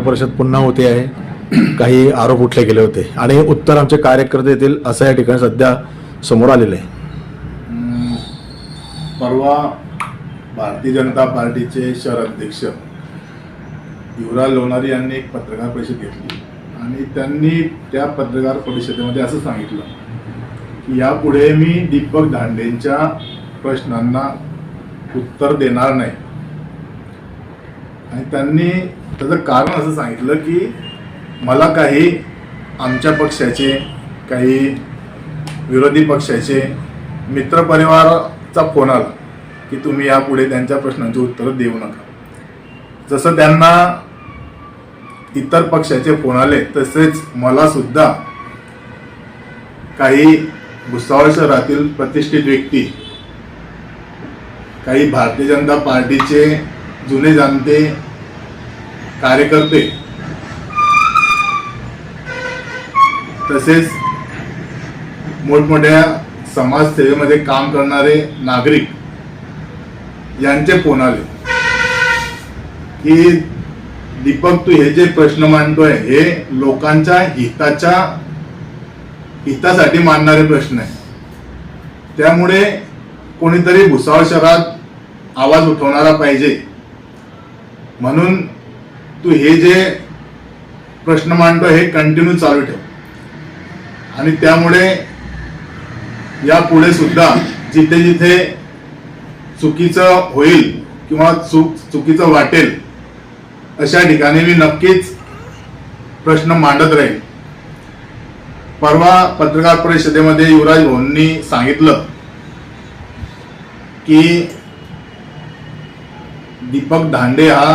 परिषद पुन्हा होते आहे. काही आरोप उठले गेले होते. आणि उत्तर आमचे कार्यकर्ते येतील असं या ठिकाणी सध्या समोर आलेलं आहे. परवा भारतीय जनता पार्टीचे शहर अध्यक्ष युवराज लोणारी यांनी एक पत्रकार परिषद घेतली. आणि त्यांनी त्या पत्रकार परिषदेमध्ये असं सांगितलं की यापुढे मी दीपक धांडेंच्या प्रश्नांना उत्तर देणार नाही. आणि त्यांनी त्याचं कारण असं सांगितलं की मला काही आमच्या पक्षाचे काही विरोधी पक्षाचे मित्रपरिवाराचा फोन आला की तुम्ही यापुढे त्यांच्या प्रश्नांची उत्तरं देऊ नका. जसं त्यांना इतर पक्षाचे फोन आले तसेच मला सुद्धा काही भुसावळ शहरातील प्रतिष्ठित व्यक्ती काही भारतीय जनता पार्टीचे जुने जाणते कार्यकर्ते. तसेच मोठमोठ्या समाजसेवेमध्ये काम करणारे नागरिक यांचे फोन आले की दीपक तू हे जे प्रश्न मांडतोय हे लोकांच्या हिताच्या हितासाठी मांडणारे प्रश्न आहे. त्यामुळे कोणीतरी भुसावळ शहरात आवाज उठवणारा पाहिजे. म्हणून तू हे जे प्रश्न मांडतो हे कंटिन्यू चालू ठेव. आणि त्यामुळे यापुढे सुद्धा जिथे जिथे चुकीचं होईल किंवा चूक चुकीचं वाटेल अशा ठिकाणी मी नक्कीच प्रश्न मांडत राहील परवा पत्रकार परिषदेमध्ये युवराज भाऊंनी सांगितलं की दीपक धांडे हा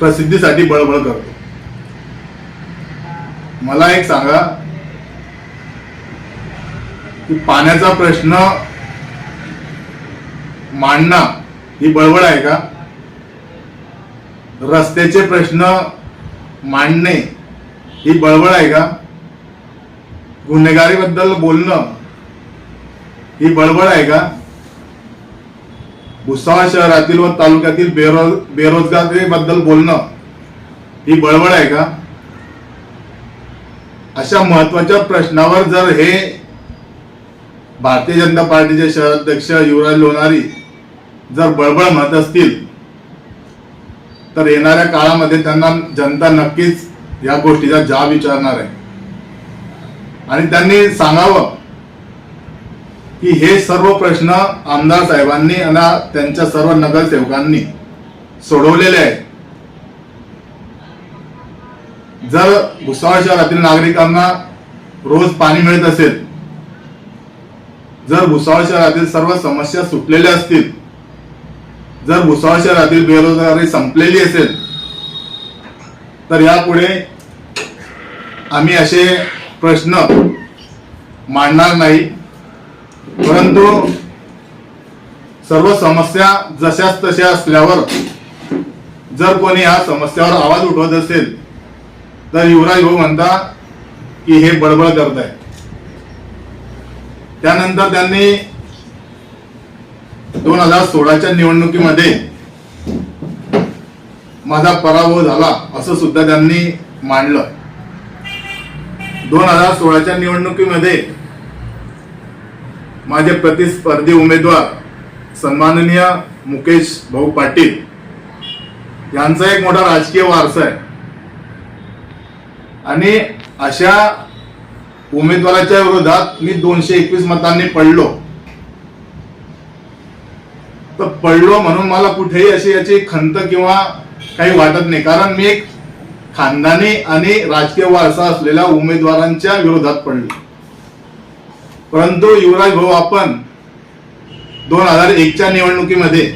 प्रसिद्धीसाठी बळबळ करतो. मला एक सांगा की पाण्याचा प्रश्न मांडणं ही बळबळ आहे का? रस्त्याचे प्रश्न मांडणे ही बळबळ आहे का? गुन्हेगारीबद्दल बोलणं ही बळबळ आहे का? भुसावळ शहरातील व तालुक्यातील बेरोज बेरोजगारीबद्दल बोलणं ही बळबळ आहे का? अशा महत्त्वाच्या प्रश्नावर जर हे भारतीय जनता पार्टीचे शहराध्यक्ष युवराज लोणारी जर बळबळ म्हणत असतील तर येणाऱ्या काळामध्ये त्यांना जनता नक्कीच या गोष्टीचा जाब विचारणार आहे. आणि त्यांनी सांगावं की हे सर्व प्रश्न आमदार साहेबांनी आणि त्यांच्या सर्व नगरसेवकांनी सोडवलेले आहेत. जर भुसावळ शहरातील नागरिकांना रोज पाणी मिळत असेल जर भुसावळ शहरातील सर्व समस्या सुटलेल्या असतील जर भुसावळ शहरातील बेरोजगारी संपलेली असेल तर यापुढे आम्ही असे प्रश्न मांडणार नाही. परंतु सर्व समस्या जशाच तशा असल्यावर जर कोणी या समस्यावर आवाज उठवत असेल तर युवराज भाऊ म्हणता की हे बडबड करत आहे त्यानंतर त्यांनी दोन हजार सोळाच्या निवडणुकीमध्ये माझा पराभव झाला असं सुद्धा त्यांनी मांडलं. दोन हजार सोळाच्या निवडणुकीमध्ये माझे प्रतिस्पर्धी उमेदवार सन्माननीय मुकेश भाऊ पाटील यांचा एक मोठा राजकीय वारसा आहे. आणि अशा उमेदवाराच्या विरोधात मी दोनशे एकवीस मतांनी पडलो. तर पडलो म्हणून मला कुठेही अशी याची खंत किंवा काही वाटत नाही. कारण मी एक खानदानी आणि राजकीय वारसा असलेल्या उमेदवारांच्या विरोधात पडलो. परंतु युवराज भाऊ आपण दोन हजार एकच्या निवडणुकीमध्ये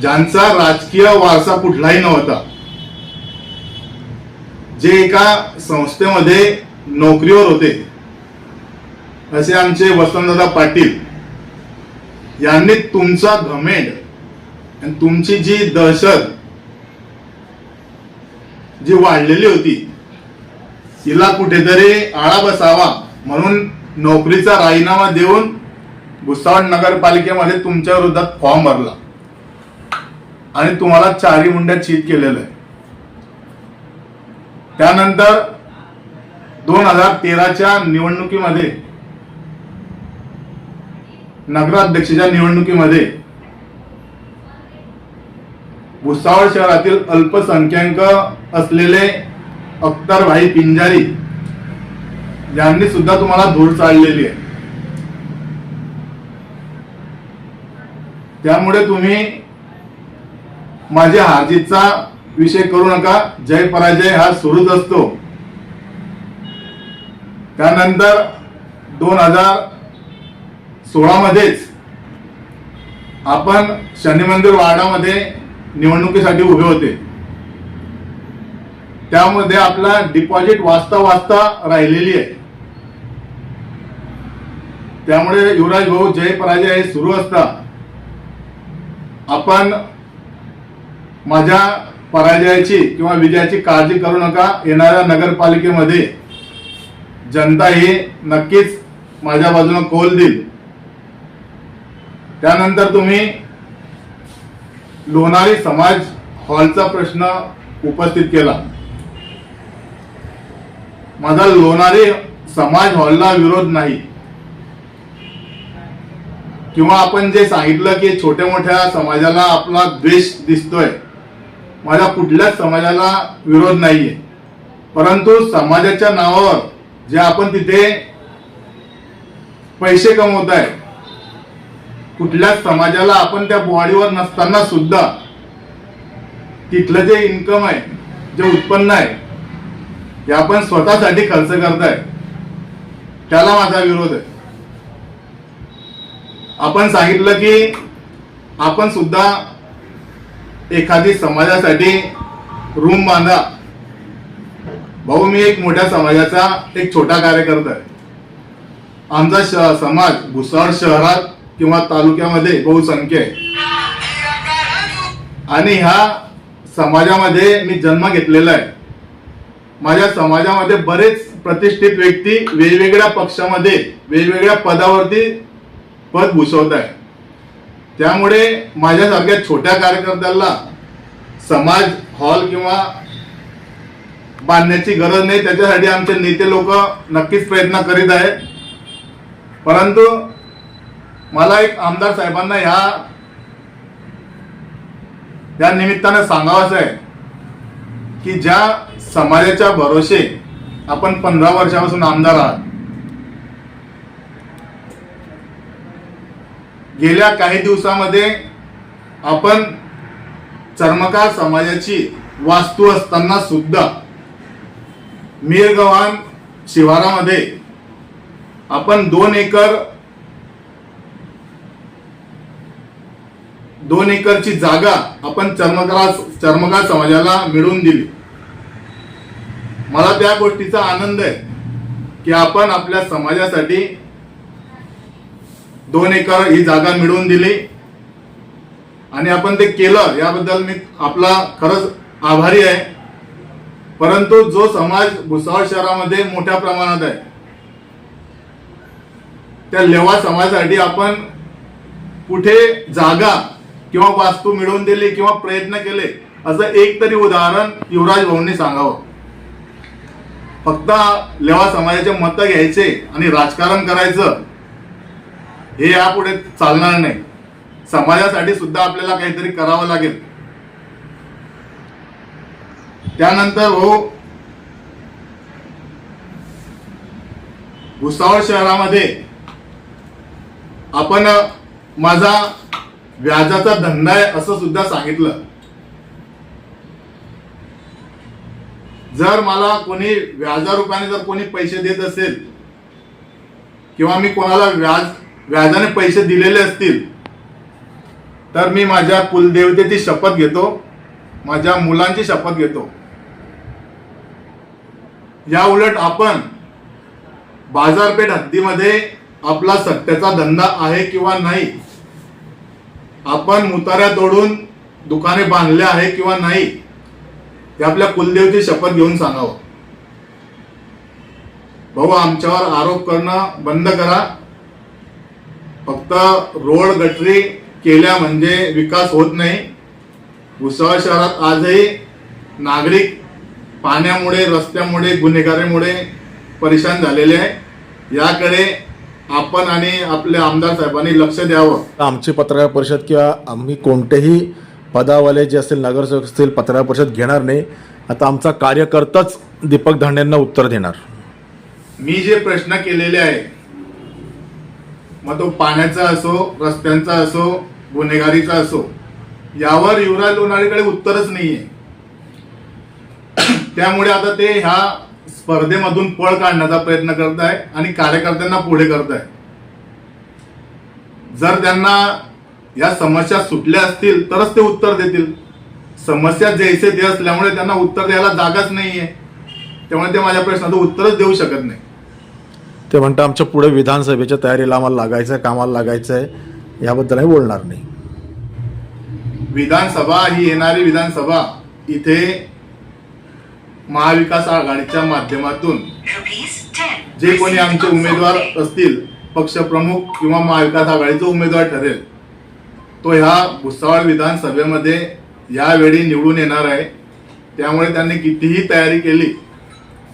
ज्यांचा राजकीय वारसा कुठलाही नव्हता जे एका संस्थेमध्ये नोकरीवर होते असे आमचे वसंतदादा पाटील यांनी तुमचा घमेंड आणि तुमची जी दहशत जी वाढलेली होती तिला कुठेतरी आळा बसावा म्हणून नोकरीचा राजीनामा देऊन भुसावळ नगरपालिकेमध्ये तुमच्या विरोधात फॉर्म भरला. आणि तुम्हाला चारी मुंड्यात चीत केलेलं आहे त्यानंतर दोन हजार तेराच्या निवडणुकीमध्ये नगराध्यक्षाच्या निवडणुकीमध्ये भुसावळ शहरातील अल्पसंख्याक असलेले अख्तर भाई पिंजारी यांनी सुद्धा तुम्हाला धूळ चाललेली आहे. त्यामुळे तुम्ही माझ्या हारजीतचा विषय करू नका. जय पराजय हा सुरूच असतो. त्यानंतर दोन हजार सोळा मध्येच आपण शनी मंदिर वार्डामध्ये निवडणुकीसाठी उभे होते. त्यामध्ये आपला डिपॉझिट वाचता वाचता राहिलेली आहे. त्यामुळे युवराज भाऊ जय पराजय हे सुरू असता आपण माझ्या पराजयाची किंवा विजयाची काळजी करू नका. येणाऱ्या नगरपालिकेमध्ये जनता ही नक्कीच माझ्या बाजूने कौल देईल. त्यानंतर तुम्ही लोणारी समाज हॉलचा प्रश्न उपस्थित केला. माझा लोणारी समाज हॉलला विरोध नाही. किंवा आपण जे सांगितलं की छोट्या मोठ्या समाजाला आपला द्वेष दिसतोय माझ्या कुठल्याच समाजाला विरोध नाहीये. परंतु समाजाच्या नावावर जे आपण तिथे पैसे कमवत आहे कुठल्याच समाजाला आपण त्या बॉडीवर नसताना सुद्धा तिथलं जे इन्कम आहे जे उत्पन्न आहे हे आपण स्वतःसाठी खर्च करताय. त्याला माझा विरोध आहे. आपण सांगितलं की आपण सुद्धा एखादी समाजासाठी रूम बांधा. भाऊ मी एक मोठ्या समाजाचा एक छोटा कार्यकर्ता आहे. आमचा श- समाज भुसावळ शहरात किंवा तालुक्यामध्ये बहुसंख्य आहे. आणि ह्या समाजामध्ये मी जन्म घेतलेला आहे. माझ्या समाजामध्ये बरेच प्रतिष्ठित व्यक्ती वेगवेगळ्या पक्षामध्ये वेगवेगळ्या पदावरती पद भूषवत आहे त्यामुळे माझ्यासारख्या छोट्या कार्यकर्त्याला समाज हॉल किंवा बांधण्याची गरज नाही. त्याच्यासाठी आमचे नेते लोक नक्कीच प्रयत्न करीत आहेत. परंतु मला एक आमदार साहेबांना ह्या या निमित्तानं सांगावंच आहे की ज्या समाजाच्या भरोसे आपण पंधरा वर्षापासून आमदार आहात. गेल्या काही दिवसामध्ये आपण चर्मकार समाजाची वास्तू असताना सुद्धा मीरगव्हाण शिवारामध्ये आपण दोन एकर दोन एकरची जागा आपण चर्मकार चर्मकार समाजाला मिळवून दिली. मला त्या गोष्टीचा आनंद आहे की आपण आपल्या समाजासाठी दोन एकर ही जागा मिळवून दिली. आणि आपण ते केलं याबद्दल मी आपला खरंच आभारी आहे. परंतु जो समाज भुसावळ शहरामध्ये मोठ्या प्रमाणात आहे त्या लेवा समाजासाठी आपण कुठे जागा किंवा वास्तू मिळवून दिली किंवा प्रयत्न केले असं एक तरी उदाहरण युवराज भाऊंनी सांगावं. फक्त लेवा समाजाचे मतं घ्यायचे आणि राजकारण करायचं हे यापुढे चालणार नाही. समाजासाठी सुद्धा आपल्याला काहीतरी करावं लागेल. त्यानंतर हो भुसावळ शहरामध्ये आपण माझा व्याजाचा धंदा आहे असं सुद्धा सांगितलं. जर मला कोणी व्याजा रुपयाने जर कोणी पैसे देत असेल किंवा मी कोणाला व्याज व्याजाने पैसे दिलेले असतील तर मी माझ्या कुलदेवतेची शपथ घेतो माझ्या मुलांची शपथ घेतो. या उलट आपण बाजारपेठ हद्दीमध्ये आपला सट्ट्याचा धंदा आहे किंवा नाही आपण मुताऱ्या तोडून दुकाने बांधले आहे किंवा नाही हे आपल्या कुलदेवची शपथ घेऊन सांगावं. भाऊ आमच्यावर आरोप करणं बंद करा. फक्त रोड गटरी केल्या म्हणजे विकास होत नाही. भुसावळ शहरात आजही नागरिक पाण्यामुळे रस्त्यामुळे गुन्हेगारीमुळे परेशान झालेले आहे याकडे आपण आणि आपल्या आमदार साहेबांनी लक्ष द्यावं. आमची पत्रकार परिषद किंवा आम्ही कोणतेही पदावाले जे असतील नगरसेवक असतील पत्रकार परिषद घेणार नाही. आता आमचा कार्यकर्ताच दीपक धांडेंना उत्तर देणार. मी जे प्रश्न केलेले आहे मग तो पाण्याचा असो रस्त्यांचा असो गुन्हेगारीचा असो यावर युवराज लोणारीकडे उत्तरच नाहीये. त्यामुळे आता ते ह्या स्पर्धेमधून पळ काढण्याचा प्रयत्न करत आहे आणि कार्यकर्त्यांना पुढे करत आहे जर त्यांना या समस्या सुटल्या असतील तरच ते उत्तर देतील. समस्या जैसे ते असल्यामुळे त्यांना उत्तर द्यायला जागाच नाहीये. त्यामुळे ते माझ्या प्रश्नाचं उत्तरच देऊ शकत नाही. ते म्हणतं आमच्या पुढे विधानसभेच्या तयारीला आम्हाला लागायचं आहे कामाला लागायचं आहे याबद्दल आम्ही बोलणार नाही. विधानसभा ही येणारी विधानसभा इथे महाविकास आघाडीच्या माध्यमातून जे कोणी आमचे उमेदवार असतील पक्षप्रमुख किंवा महाविकास आघाडीचा उमेदवार ठरेल तो ह्या भुसावळ विधानसभेमध्ये यावेळी निवडून येणार आहे. त्यामुळे त्यांनी कितीही तयारी केली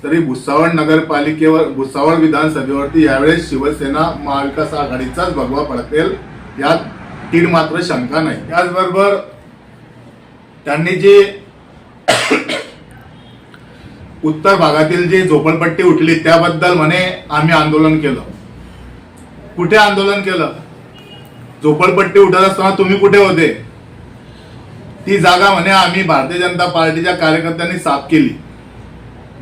तरी भुसावळ नगरपालिकेवर भुसावळ विधानसभेवरती यावेळेस शिवसेना महाविकास आघाडीचाच भगवा पडतेल यात तीड मात्र शंका नाही. त्याचबरोबर त्यांनी जे उत्तर भागातील जी झोपडपट्टी उठली त्याबद्दल म्हणे आम्ही आंदोलन केलं. कुठे आंदोलन केलं? झोपडपट्टी उठत असताना तुम्ही कुठे होते? ती जागा म्हणे आम्ही भारतीय जनता पार्टीच्या कार्यकर्त्यांनी साफ केली.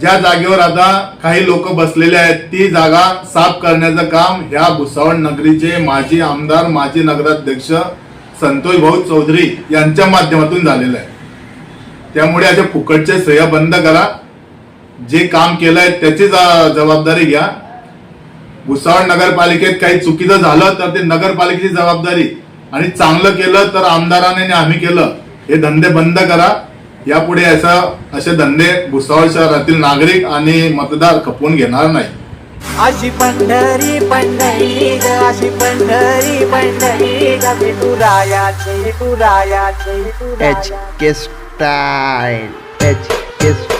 ज्या जागेवर आता काही लोक बसलेले आहेत ती जागा साफ करण्याचं काम ह्या भुसावळ नगरीचे माजी आमदार माजी नगराध्यक्ष संतोष भाऊ चौधरी यांच्या माध्यमातून झालेलं आहे. त्यामुळे असे फुकटचे श्रेय बंद करा. जे काम केलंय त्याची जबाबदारी घ्या. भुसावळ नगरपालिकेत काही चुकीचं झालं तर ते नगरपालिकेची जबाबदारी. आणि चांगलं केलं तर आमदाराने आणि आम्ही केलं. हे धंदे बंद करा. यापुढे असं असे धंदे भुसावळ शहरातील नागरिक आणि मतदार खपवून घेणार नाही. अशी पंढरी पंढरी ग अशी पंढरी पंढरी ग विठुरायाची विठुरायाची H विठुरायाची K style. H